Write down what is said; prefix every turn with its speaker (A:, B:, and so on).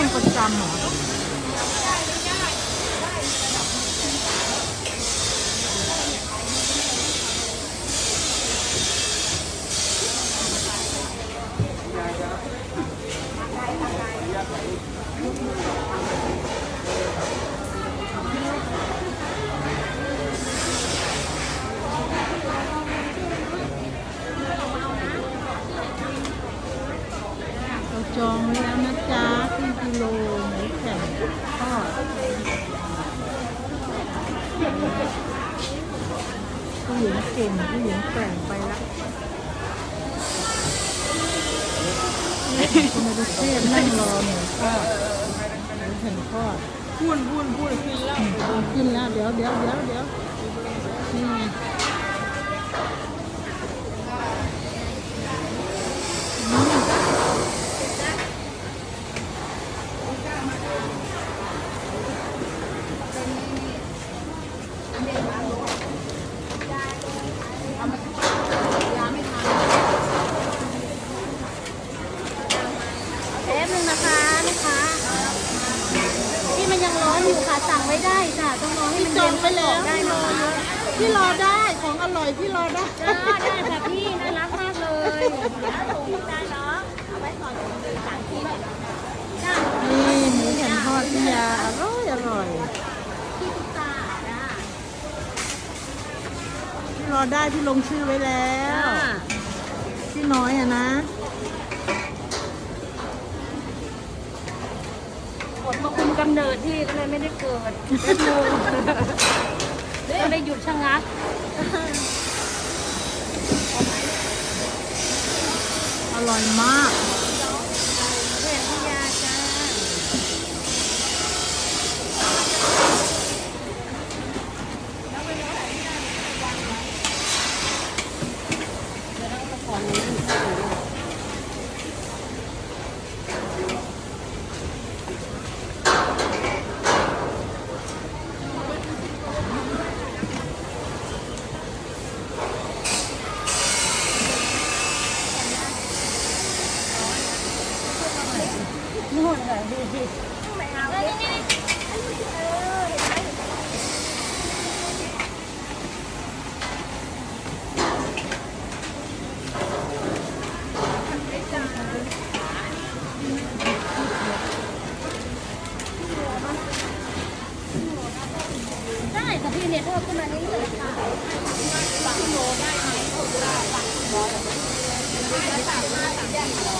A: องประจำเหรอ เราจองไว้แล้วนะจ๊ะครึ่งกิ โลหมูแข็งทอดผู้หญิงเก่งผู้หญิงแกร่งไปละคุณมาดูเทพนั่งรอหมูทอดหมูแข็งทอด
B: พูนพูนพูนขึ้นแล้ว
A: เอาขึ้นแล้วเดี๋ยวเดี๋ยวเดี๋ยวเดี๋ยวนี่ไงอืม
C: แป๊บนึงนะคะลูกค้าที่มันยังร้ อยู่ค่ะสั่งไว้ได้จ้ะต้องรอให้มัน
A: จ
C: เย็
A: อง
C: น
A: ไปแล้ว
C: ได้
A: พี่ร
C: นะ
A: อ
C: คะ
A: พี่รอได้ของอร่อยพี่รอได้
C: จ้าได้ค่ะพี่น่ารักมากเลยได้เนาะเอาไว้ก่อนสามทีจ้า
A: นี่หมูแผ่นทอดพี่ยาอร่อยอร่อย
C: พี่ตุ๊กตาจ้า
A: พี่รอได้พี่ลงชื่อไว้แล้วพี่น้อยอะนะ
C: กดมาคุม กำเนิดที่ก็เลยไม่ได้เกิดก็เลยหยุดชะงัก
A: อร่อยมาก
C: นู่นค่ะดูสิไม่เอาเลยได้ค่ะพี่เนี่ยเพิ่มขึ้นมาเรื่อยๆค่ะสามโลได้ไหมได้สามห้าสามสี่ร้อย